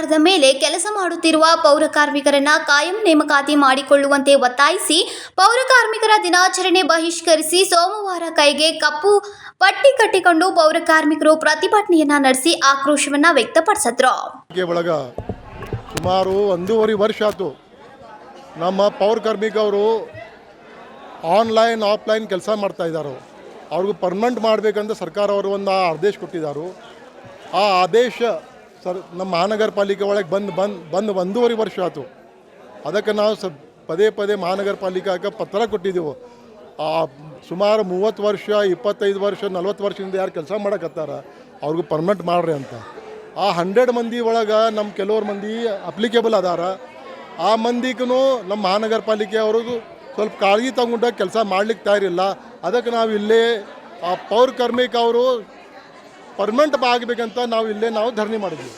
ಆಧಾರದ ಮೇಲೆ ಕೆಲಸ ಮಾಡುತ್ತಿರುವ ಪೌರ ಕಾರ್ಮಿಕರನ್ನ ಕಾಯಂ ನೇಮಕಾತಿ ಮಾಡಿಕೊಳ್ಳುವಂತೆ ಒತ್ತಾಯಿಸಿ ಪೌರ ಕಾರ್ಮಿಕರ ದಿನಾಚರಣೆ ಬಹಿಷ್ಕರಿಸಿ ಸೋಮವಾರ ಕೈಗೆ ಕಪ್ಪು ಪಟ್ಟಿ ಕಟ್ಟಿಕೊಂಡು ಪೌರ ಕಾರ್ಮಿಕರು ಪ್ರತಿಭಟನೆಯನ್ನ ನಡೆಸಿ ಆಕ್ರೋಶವನ್ನ ವ್ಯಕ್ತಪಡಿಸಿದ್ರು. ಸುಮಾರು ಒಂದೂವರೆ ವರ್ಷ ಆಯ್ತು. ನಮ್ಮ ಪೌರ ಕಾರ್ಮಿಕವರು ಆನ್ಲೈನ್, ಆಫ್ಲೈನ್ ಕೆಲಸ ಮಾಡ್ತಾ ಇದ್ದಾರೆ. ಅವ್ರಿಗೂ ಪರ್ಮನೆಂಟ್ ಮಾಡಬೇಕಂತ ಸರ್ಕಾರ ಅವರು ಒಂದು ಆದೇಶ ಕೊಟ್ಟಿದ್ದಾರೆ. ಆ ಆದೇಶ ಸರ್, ನಮ್ಮ ಮಹಾನಗರ ಪಾಲಿಕೆ ಒಳಗೆ ಬಂದು ಬಂದು ಬಂದು ಒಂದೂವರೆ ವರ್ಷ ಆಯಿತು. ಅದಕ್ಕೆ ನಾವು ಸ, ಪದೇ ಪದೇ ಮಹಾನಗರ ಪಾಲಿಕೆಗೆ ಪತ್ರ ಕೊಟ್ಟಿದ್ದೆವು. ಆ, ಸುಮಾರು ಮೂವತ್ತು ವರ್ಷ, ಇಪ್ಪತ್ತೈದು ವರ್ಷ, ನಲ್ವತ್ತು ವರ್ಷದಿಂದ ಯಾರು ಕೆಲಸ ಮಾಡಕತ್ತಾರ, ಅವ್ರಿಗೂ ಪರ್ಮನೆಂಟ್ ಮಾಡ್ರಿ ಅಂತ. ಆ ಹಂಡ್ರೆಡ್ ಮಂದಿ ಒಳಗೆ ನಮ್ಮ ಕೆಲವ್ರು ಮಂದಿ ಅಪ್ಲಿಕೇಬಲ್ ಅದಾರ. ಆ ಮಂದಿಗೂ ನಮ್ಮ ಮಹಾನಗರ ಪಾಲಿಕೆ ಅವ್ರಿಗೂ ಸ್ವಲ್ಪ ಕಾಳಜಿ ತಗೊಂಡಾಗ ಕೆಲಸ ಮಾಡ್ಲಿಕ್ಕೆ ತಯಾರಿಲ್ಲ. ಅದಕ್ಕೆ ನಾವು ಇಲ್ಲೇ ಆ ಪೌರ ಕಾರ್ಮಿಕ ಅವರು ಪರ್ಮನೆಂಟ್ ಆಗಬೇಕಂತ ನಾವು ಇಲ್ಲೇ ನಾವು ಧರಣಿ ಮಾಡಿದ್ವಿ.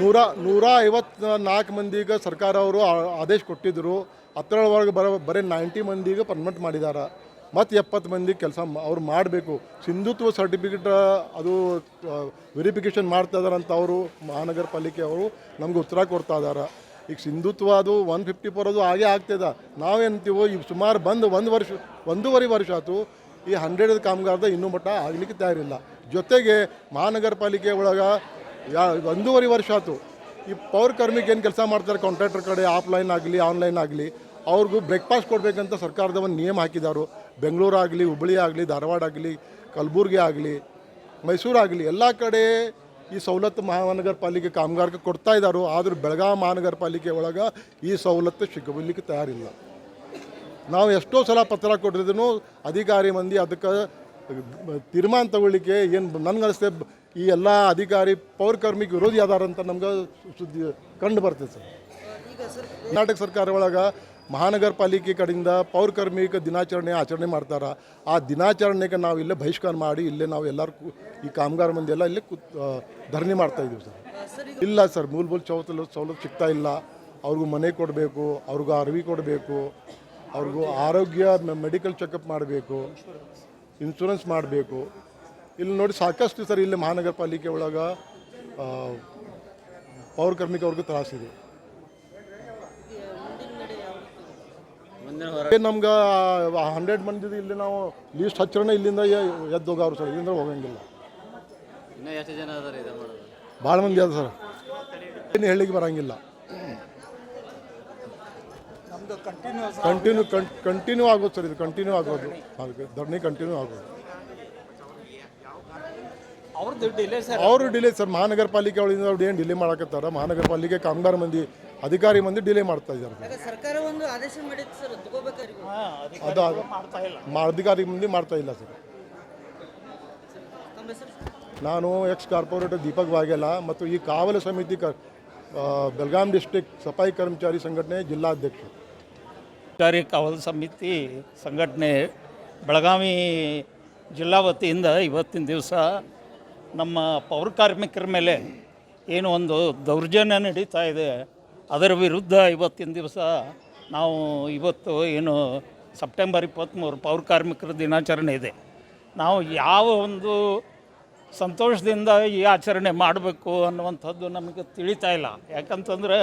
ನೂರ ನೂರ ಐವತ್ತು ನಾಲ್ಕು ಮಂದಿಗೆ ಸರ್ಕಾರ ಅವರು ಆದೇಶ ಕೊಟ್ಟಿದ್ದರು ಹತ್ತರೊಳಗೆ ಬರೋ ಬರೀ ನೈಂಟಿ ಮಂದಿಗೆ ಪರ್ಮನೆಂಟ್ ಮಾಡಿದ್ದಾರೆ ಮತ್ತು ಎಪ್ಪತ್ತು ಮಂದಿ ಕೆಲಸ ಅವ್ರು ಮಾಡಬೇಕು. ಸಿಂಧುತ್ವ ಸರ್ಟಿಫಿಕೇಟ್ ಅದು ವೆರಿಫಿಕೇಷನ್ ಮಾಡ್ತಾ ಇದಾರಂತ ಅವರು ಮಹಾನಗರ ಪಾಲಿಕೆ ಅವರು ನಮ್ಗೆ ಉತ್ತರ ಕೊಡ್ತಾ ಇದ್ದಾರೆ ಈಗ ಸಿಂಧುತ್ವ ಅದು ಒನ್ ಫಿಫ್ಟಿ ಫೋರ್ ಅದು ಹಾಗೆ ಆಗ್ತದ ನಾವೇನ್ತೀವೋ ಈಗ ಸುಮಾರು ಬಂದು ಒಂದು ವರ್ಷ ಒಂದೂವರೆ ವರ್ಷ ಆಯ್ತು. ಈ ಹಂಡ್ರೆಡ್ ಕಾಮಗಾರದ ಇನ್ನೂ ಮಟ್ಟ ಆಗಲಿಕ್ಕೆ ತಯಾರಿಲ್ಲ ಜೊತೆಗೆ ಮಹಾನಗರ ಪಾಲಿಕೆ ಒಳಗೆ ಯಾ ಒಂದೂವರೆ ವರ್ಷ ಆಯ್ತು. ಈ ಪೌರ ಕಾರ್ಮಿಕ ಏನು ಕೆಲಸ ಮಾಡ್ತಾರೆ ಕಾಂಟ್ರಾಕ್ಟರ್ ಕಡೆ ಆಫ್ಲೈನ್ ಆಗಲಿ ಆನ್ಲೈನ್ ಆಗಲಿ, ಅವ್ರಿಗೂ ಬ್ರೇಕ್ಫಾಸ್ಟ್ ಕೊಡಬೇಕಂತ ಸರ್ಕಾರದ ಒಂದು ನಿಯಮ ಹಾಕಿದ್ದಾರೆ ಬೆಂಗಳೂರು ಆಗಲಿ, ಹುಬ್ಬಳ್ಳಿ ಆಗಲಿ, ಧಾರವಾಡ ಆಗಲಿ, ಕಲಬುರ್ಗಿ ಆಗಲಿ, ಮೈಸೂರು ಆಗಲಿ, ಎಲ್ಲ ಕಡೆ ಈ ಸವಲತ್ತು ಮಹಾನಗರ ಪಾಲಿಕೆ ಕಾಮಗಾರಿಗೆ ಕೊಡ್ತಾ ಇದ್ದಾರೋ ಆದರೂ ಬೆಳಗಾವಿ ಮಹಾನಗರ ಪಾಲಿಕೆ ಒಳಗೆ ಈ ಸವಲತ್ತು ಸಿಗಲಿಕ್ಕೆ ತಯಾರಿಲ್ಲ. ನಾವು ಎಷ್ಟೋ ಸಲ ಪತ್ರ ಕೊಟ್ಟಿದ್ರು ಅಧಿಕಾರಿ ಮಂದಿ ಅದಕ್ಕೆ ತೀರ್ಮಾನ ತಗೊಳ್ಳಿಕ್ಕೆ ಏನು ನನ್ಗೆ ಅನಿಸ್ತೇ ಈ ಎಲ್ಲ ಅಧಿಕಾರಿ ಪೌರಕಾರ್ಮಿಕ ವಿರೋಧಿ ಅಂತ ನಮ್ಗೆ ಸುದ್ದಿ ಕಂಡು ಬರ್ತದೆ ಸರ್. ಕರ್ನಾಟಕ ಸರ್ಕಾರ ಒಳಗೆ ಮಹಾನಗರ ಪಾಲಿಕೆ ಕಡೆಯಿಂದ ಪೌರಕಾರ್ಮಿಕ ದಿನಾಚರಣೆ ಆಚರಣೆ ಮಾಡ್ತಾರೆ. ಆ ದಿನಾಚರಣೆಗೆ ನಾವು ಇಲ್ಲೇ ಬಹಿಷ್ಕಾರ ಮಾಡಿ ಇಲ್ಲೇ ನಾವು ಎಲ್ಲರೂ ಈ ಕಾಮಗಾರ ಮಂದಿ ಎಲ್ಲ ಇಲ್ಲೇ ಕು ಧರಣಿ ಮಾಡ್ತಾ ಇದ್ದೀವಿ ಸರ್. ಇಲ್ಲ ಸರ್ ಮೂಲಭೂತ ಸವಲತ್ತು ಸೌಲಭ್ಯ ಸಿಗ್ತಾ ಇಲ್ಲ. ಅವ್ರಿಗೂ ಮನೆ ಕೊಡಬೇಕು, ಅವ್ರಿಗೂ ಅರವಿ ಕೊಡಬೇಕು. ಅವ್ರಿಗೂ ಆರೋಗ್ಯ ಮೆಡಿಕಲ್ ಚೆಕಪ್ ಮಾಡಬೇಕು ಇನ್ಶೂರೆನ್ಸ್ ಮಾಡಬೇಕು. ಇಲ್ಲಿ ನೋಡಿ ಸಾಕಷ್ಟು ಸರ್ ಇಲ್ಲಿ ಮಹಾನಗರ ಪಾಲಿಕೆ ಒಳಗೆ ಪೌರ ಕಾರ್ಮಿಕ ಅವ್ರಿಗೂ ತ್ರಾಸಿದೆ ನಮ್ಗೆ ಹಂಡ್ರೆಡ್ ಮಂದಿ ಇಲ್ಲಿ ನಾವು ಲೀಸ್ಟ್ ಹಚ್ಚೋಣ ಇಲ್ಲಿಂದ ಎದ್ದು ಹೋಗವ್ರು ಸರ್ ಇಲ್ಲಿಂದ ಹೋಗಂಗಿಲ್ಲ. ಭಾಳ ಮಂದಿ ಅದ ಸರ್. ಏನು ಹೇಳಿಕ್ಕೆ ಬರಂಗಿಲ್ಲ. ಕಂಟಿನ್ಯೂ ಕಂಟಿನ್ಯೂ ಆಗೋದು ಸರ್ ಇದು ಕಂಟಿನ್ಯೂ ಆಗೋದು. ಅದಕ್ಕೆ ಧರಣಿ ಕಂಟಿನ್ಯೂ ಆಗೋದು. ಅವ್ರದ್ದು ಡಿಲೇ ಸರ್ ಅವರು ಡಿಲೇ ಸರ್ ಮಹಾನಗರ ಪಾಲಿಕೆ ಅವಳಿಂದ ಅವ್ರು ಏನು ಡಿಲೇ ಮಾಡಕತ್ತಾರ? ಮಹಾನಗರ ಪಾಲಿಕೆ ಕಾಮಗಾರ ಮಂದಿ ಅಧಿಕಾರಿ ಮಂದಿ ಡಿಲೇ ಮಾಡ್ತಾ ಇದ್ದಾರೆ ಯಾಕೆ ಸರ್ಕಾರ ಒಂದು ಆದೇಶ ಮಾಡಿತ್ತು ಸರ್ ತಗೋಬೇಕಾರಿ ಅದು ಅಧಿಕಾರಿ ಮಂದಿ ಮಾಡ್ತಾ ಇಲ್ಲ ಸರ್ ನಾನು ಎಕ್ಸ್ ಕಾರ್ಪೊರೇಟರ್ ದೀಪಕ್ ವಾಗೆಲ್ಲ ಮತ್ತು ಈ ಕಾವಲು ಸಮಿತಿ ಬೆಳಗಾಂ ಡಿಸ್ಟ್ರಿಕ್ಟ್ ಸಫಾಯಿ ಕರ್ಮಚಾರಿ ಸಂಘಟನೆ ಜಿಲ್ಲಾಧ್ಯಕ್ಷ. ಸರ್ಕಾರಿ ಕಾವಲು ಸಮಿತಿ ಸಂಘಟನೆ ಬೆಳಗಾವಿ ಜಿಲ್ಲಾ ವತಿಯಿಂದ ಇವತ್ತಿನ ದಿವಸ ನಮ್ಮ ಪೌರ ಕಾರ್ಮಿಕರ ಮೇಲೆ ಏನು ಒಂದು ದೌರ್ಜನ್ಯ ನಡೀತಾ ಇದೆ, ಅದರ ವಿರುದ್ಧ ಇವತ್ತಿನ ದಿವಸ ನಾವು ಇವತ್ತು ಏನು ಸೆಪ್ಟೆಂಬರ್ ಇಪ್ಪತ್ತ್ಮೂರು ಪೌರ ಕಾರ್ಮಿಕರ ದಿನಾಚರಣೆ ಇದೆ. ನಾವು ಯಾವ ಒಂದು ಸಂತೋಷದಿಂದ ಈ ಆಚರಣೆ ಮಾಡಬೇಕು ಅನ್ನುವಂಥದ್ದು ನಮಗೆ ತಿಳಿತಾ ಇಲ್ಲ. ಯಾಕಂತಂದ್ರೆ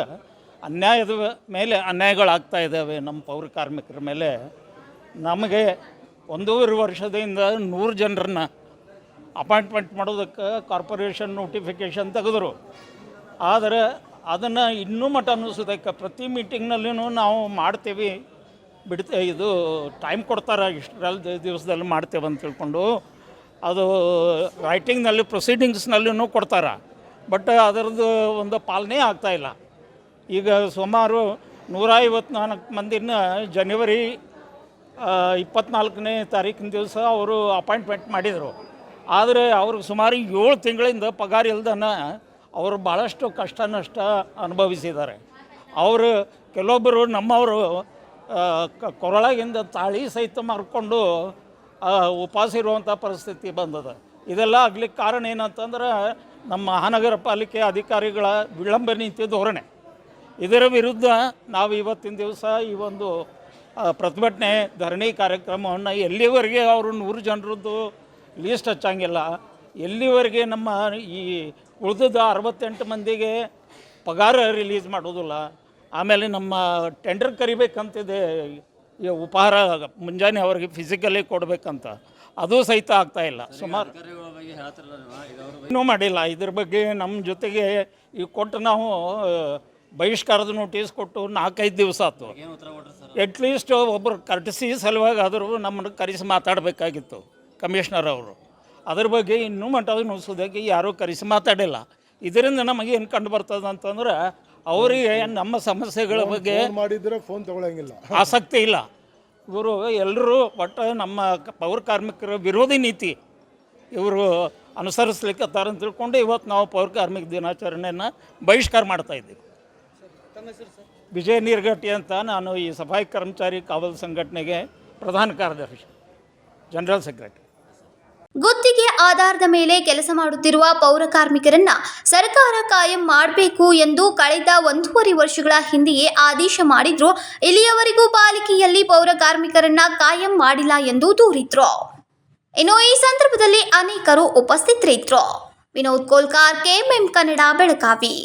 ಅನ್ಯಾಯದ ಮೇಲೆ ಅನ್ಯಾಯಗಳಾಗ್ತಾ ಇದ್ದಾವೆ ನಮ್ಮ ಪೌರ ಕಾರ್ಮಿಕರ ಮೇಲೆ. ನಮಗೆ ಒಂದೂವರೆ ವರ್ಷದಿಂದ ನೂರು ಜನರನ್ನ ಅಪಾಯಿಂಟ್ಮೆಂಟ್ ಮಾಡೋದಕ್ಕೆ ಕಾರ್ಪೊರೇಷನ್ ನೋಟಿಫಿಕೇಷನ್ ತೆಗೆದರು. ಆದರೆ ಅದನ್ನು ಇನ್ನೂ ಮಟ್ಟ ಅನ್ನಿಸೋದಕ್ಕೆ ಪ್ರತಿ ಮೀಟಿಂಗ್ನಲ್ಲಿನೂ ನಾವು ಮಾಡ್ತೀವಿ. ಬಿಡ್ತೆ, ಇದು ಟೈಮ್ ಕೊಡ್ತಾರೆ ಇಷ್ಟರಲ್ಲಿ ದಿವಸದಲ್ಲಿ ಮಾಡ್ತೇವೆ ಅಂತ ತಿಳ್ಕೊಂಡು ಅದು ರೈಟಿಂಗ್ನಲ್ಲಿ ಪ್ರೊಸೀಡಿಂಗ್ಸ್ನಲ್ಲೂ ಕೊಡ್ತಾರೆ. ಬಟ್ ಅದರದ್ದು ಒಂದು ಪಾಲನೆ ಆಗ್ತಾಯಿಲ್ಲ ಈಗ ಸುಮಾರು ನೂರ ಐವತ್ನಾಲ್ಕು ಮಂದಿನ ಜನವರಿ ಇಪ್ಪತ್ನಾಲ್ಕನೇ ತಾರೀಕಿನ ದಿವಸ ಅವರು ಅಪಾಯಿಂಟ್ಮೆಂಟ್ ಮಾಡಿದರು. ಆದರೆ ಅವರು ಸುಮಾರು ಏಳು ತಿಂಗಳಿಂದ ಪಗಾರ ಇಲ್ದನ ಅವರು ಭಾಳಷ್ಟು ಕಷ್ಟ ನಷ್ಟ ಅನುಭವಿಸಿದ್ದಾರೆ. ಅವರು ಕೆಲವೊಬ್ಬರು ನಮ್ಮವರು ಕೊರಳಾಗಿಂದ ತಾಳಿ ಸಹಿತ ಮಾರ್ಕೊಂಡು ಉಪವಾಸ ಇರುವಂಥ ಪರಿಸ್ಥಿತಿ ಬಂದದ. ಇದೆಲ್ಲ ಆಗ್ಲಿಕ್ಕೆ ಕಾರಣ ಏನಂತಂದ್ರೆ ನಮ್ಮ ಮಹಾನಗರ ಪಾಲಿಕೆ ಅಧಿಕಾರಿಗಳ ವಿಳಂಬ ನೀತಿ ಧೋರಣೆ. ಇದರ ವಿರುದ್ಧ ನಾವು ಇವತ್ತಿನ ದಿವಸ ಈ ಒಂದು ಪ್ರತಿಭಟನೆ ಧರಣಿ ಕಾರ್ಯಕ್ರಮವನ್ನು ಎಲ್ಲಿವರೆಗೆ ಅವರು ನೂರು ಜನರದ್ದು ಲೀಸ್ಟ್ ಹಚ್ಚಂಗಿಲ್ಲ. ಎಲ್ಲಿವರೆಗೆ ನಮ್ಮ ಈ ಉಳಿದ ಅರವತ್ತೆಂಟು ಮಂದಿಗೆ ಪಗಾರ ರಿಲೀಸ್ ಮಾಡೋದಿಲ್ಲ. ಆಮೇಲೆ ನಮ್ಮ ಟೆಂಡರ್ ಕರಿಬೇಕಂತಿದೆ ಈ ಉಪಹಾರ ಮುಂಜಾನೆ ಅವ್ರಿಗೆ ಫಿಸಿಕಲಿ ಕೊಡಬೇಕಂತ. ಅದು ಸಹಿತ ಆಗ್ತಾ ಇಲ್ಲ. ಸುಮಾರು ಇನ್ನೂ ಮಾಡಿಲ್ಲ. ಇದ್ರ ಬಗ್ಗೆ ನಮ್ಮ ಜೊತೆಗೆ ಈ ಕೊಟ್ಟು ನಾವು ಬಹಿಷ್ಕಾರದ ನೋಟಿಸ್ ಕೊಟ್ಟು ನಾಲ್ಕೈದು ದಿವಸ ಆಯ್ತು. ಅಟ್ಲೀಸ್ಟ್ ಒಬ್ಬರು ಕರ್ಟಿಸಿ ಸಲುವಾಗಿ ಆದರೂ ನಮ್ಮನ್ನು ಕರೆಸಿ ಮಾತಾಡಬೇಕಾಗಿತ್ತು ಕಮಿಷನರ್ ಅವರು. ಅದ್ರ ಬಗ್ಗೆ ಇನ್ನೂ ಮಟ್ಟದ ನುಸುದಾಗಿ ಯಾರೂ ಕರೆಸಿ ಮಾತಾಡಿಲ್ಲ. ಇದರಿಂದ ನಮಗೆ ಏನು ಕಂಡು ಬರ್ತದೆ ಅಂತಂದ್ರೆ ಅವರಿಗೆ ನಮ್ಮ ಸಮಸ್ಯೆಗಳ ಬಗ್ಗೆ ಮಾಡಿದ್ರೆ ಫೋನ್ ತಗೊಳಂಗಿಲ್ಲ. ಆಸಕ್ತಿ ಇಲ್ಲ. ಇವರು ಎಲ್ಲರೂ ಒಟ್ಟು ನಮ್ಮ ಪೌರ ಕಾರ್ಮಿಕರ ವಿರೋಧಿ ನೀತಿ ಇವರು ಅನುಸರಿಸ್ಲಿಕ್ಕೆ ಅಂತ ತಿಳ್ಕೊಂಡು ಇವತ್ತು ನಾವು ಪೌರ ಕಾರ್ಮಿಕ ದಿನಾಚರಣೆಯನ್ನು ಬಹಿಷ್ಕಾರ ಮಾಡ್ತಾ ಇದ್ದೀವಿ. ವಿಜಯ ನೀರ್ಗಟ್ಟಿ ಅಂತ ನಾನು ಈ ಸಫಾಯಿ ಕರ್ಮಚಾರಿ ಕಾವಲು ಸಂಘಟನೆಗೆ ಪ್ರಧಾನ ಕಾರ್ಯದರ್ಶಿ ಜನರಲ್ ಸೆಕ್ರೆಟರಿ. ಗುತ್ತಿಗೆ ಆಧಾರದ ಮೇಲೆ ಕೆಲಸ ಮಾಡುತ್ತಿರುವ ಪೌರ ಕಾರ್ಮಿಕರನ್ನ ಸರ್ಕಾರ ಕಾಯಂ ಮಾಡಬೇಕು ಎಂದು ಕಳೆದ ಒಂದೂವರೆ ವರ್ಷಗಳ ಹಿಂದೆಯೇ ಆದೇಶ ಮಾಡಿದ್ರು. ಇಲ್ಲಿಯವರೆಗೂ ಪಾಲಿಕೆಯಲ್ಲಿ ಪೌರ ಕಾರ್ಮಿಕರನ್ನ ಕಾಯಂ ಮಾಡಿಲ್ಲ ಎಂದು ದೂರಿದ್ರು. ಇನ್ನು ಈ ಸಂದರ್ಭದಲ್ಲಿ ಅನೇಕರು ಉಪಸ್ಥಿತರಿದ್ರು. ವಿನೋದ್ ಕೋಲ್ಕಾರ್ ಕೆಎಂಎಂ ಕನ್ನಡ ಬೆಳಗಾವಿ.